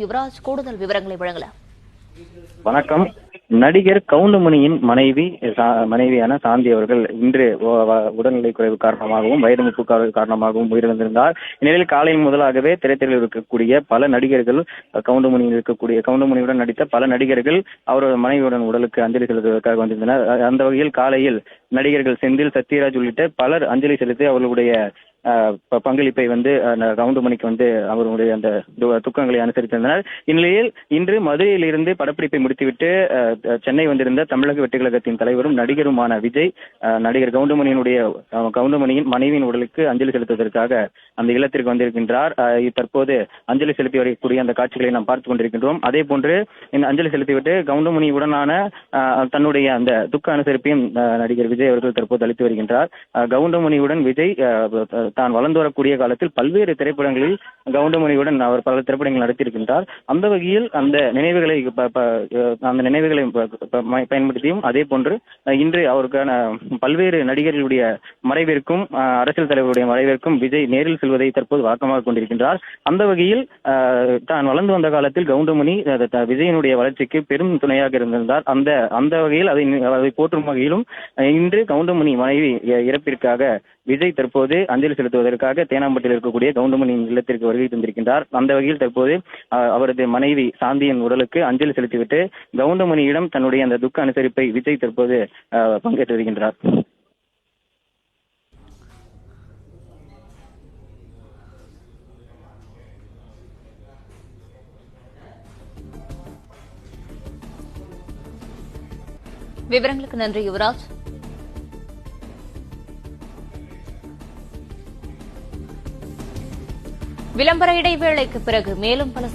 யுவராஜ் கூடுதல் விவரங்களை வழங்கலாம். வணக்கம். நடிகர் கவுண்டமணியின் மனைவி மனைவியான சாந்தி அவர்கள் இன்று உடல்நிலை குறைவு காரணமாகவும் வயது முப்பு காரணமாகவும் உயிரிழந்திருந்தார். இந்நிலையில் காலை முதலாகவே திரைத்துறையில் இருக்கக்கூடிய பல நடிகர்கள் கவுண்டமணியில் இருக்கக்கூடிய கவுண்டமணியுடன் நடித்த பல நடிகர்கள் அவரது மனைவியுடன் உடலுக்கு அஞ்சலி செலுத்துவதற்காக வந்திருந்தனர். அந்த வகையில் காலையில் நடிகர்கள் செந்தில் சத்யராஜ் உள்ளிட்ட பலர் அஞ்சலி செலுத்தி அவர்களுடைய பங்களிப்பை வந்து அஹ், கவுண்டமணிக்கு வந்து அவருடைய அந்த து- துக்கங்களை அனுசரித்திருந்தனர் இந்நிலையில் இன்று மதுரையிலிருந்து படப்பிடிப்பை முடித்துவிட்டு அஹ், சென்னை வந்திருந்த தமிழக வெட்டுக்கழகத்தின் தலைவரும் நடிகருமான விஜய் அஹ், நடிகர் கவுண்டமணியினுடைய கவுண்டமணியின் மனைவியின் உடலுக்கு அஞ்சலி செலுத்துவதற்காக அந்த இல்லத்திற்கு வந்திருக்கின்றார். அஹ், தற்போது அஞ்சலி செலுத்தி வரக்கூடிய அந்த காட்சிகளை நாம் பார்த்துக் கொண்டிருக்கின்றோம். அதே போன்று இந்த அஞ்சலி செலுத்திவிட்டு கவுண்டமணியுடனான அஹ், தன்னுடைய அந்த துக்க அனுசரிப்பையும் அஹ், நடிகர் விஜய் அவர்கள் தற்போது அளித்து வருகின்றார். கவுண்டமணியுடன் விஜய் அஹ், தான் வளர்ந்து வரக்கூடிய காலத்தில் பல்வேறு திரைப்படங்களில் கவுண்டமணியுடன் அவர் பல திரைப்படங்கள் நடத்தியிருக்கின்றார். அந்த வகையில் அந்த நினைவுகளை அந்த நினைவுகளை பயன்படுத்தியும் அதே போன்று இன்று அவருக்கான பல்வேறு நடிகர்களுடைய மறைவிற்கும் அரசியல் தலைவருடைய மறைவிற்கும் விஜய் நேரில் செல்வதை தற்போது வழக்கமாக கொண்டிருக்கின்றார். அந்த வகையில் தான் வளர்ந்து வந்த காலத்தில் கவுண்டமணி விஜயனுடைய வளர்ச்சிக்கு பெரும் துணையாக இருந்திருந்தார். அந்த அந்த வகையில் அதை அதை போற்றும் வகையிலும் இன்று கவுண்டமணி மனைவி இறப்பிற்காக விஜய் தற்போது அஞ்சலி செலுத்துவதற்காக தேனாம்பட்டில் இருக்கக்கூடிய கவுண்டமணியின் இல்லத்திற்கு வருகை தந்திருக்கின்றார். அந்த வகையில் தற்போது அவரது மனைவி சாந்தியின் உடலுக்கு அஞ்சலி செலுத்திவிட்டு கவுண்டமணியிடம் தன்னுடைய அந்த துக்க அனுசரிப்பை விஜய் தற்போது பங்கேற்று வருகின்றார். விவரங்களுக்கு நன்றி யுவராஜ். விளம்பர இடைவேளைக்கு பிறகு மேலும் பல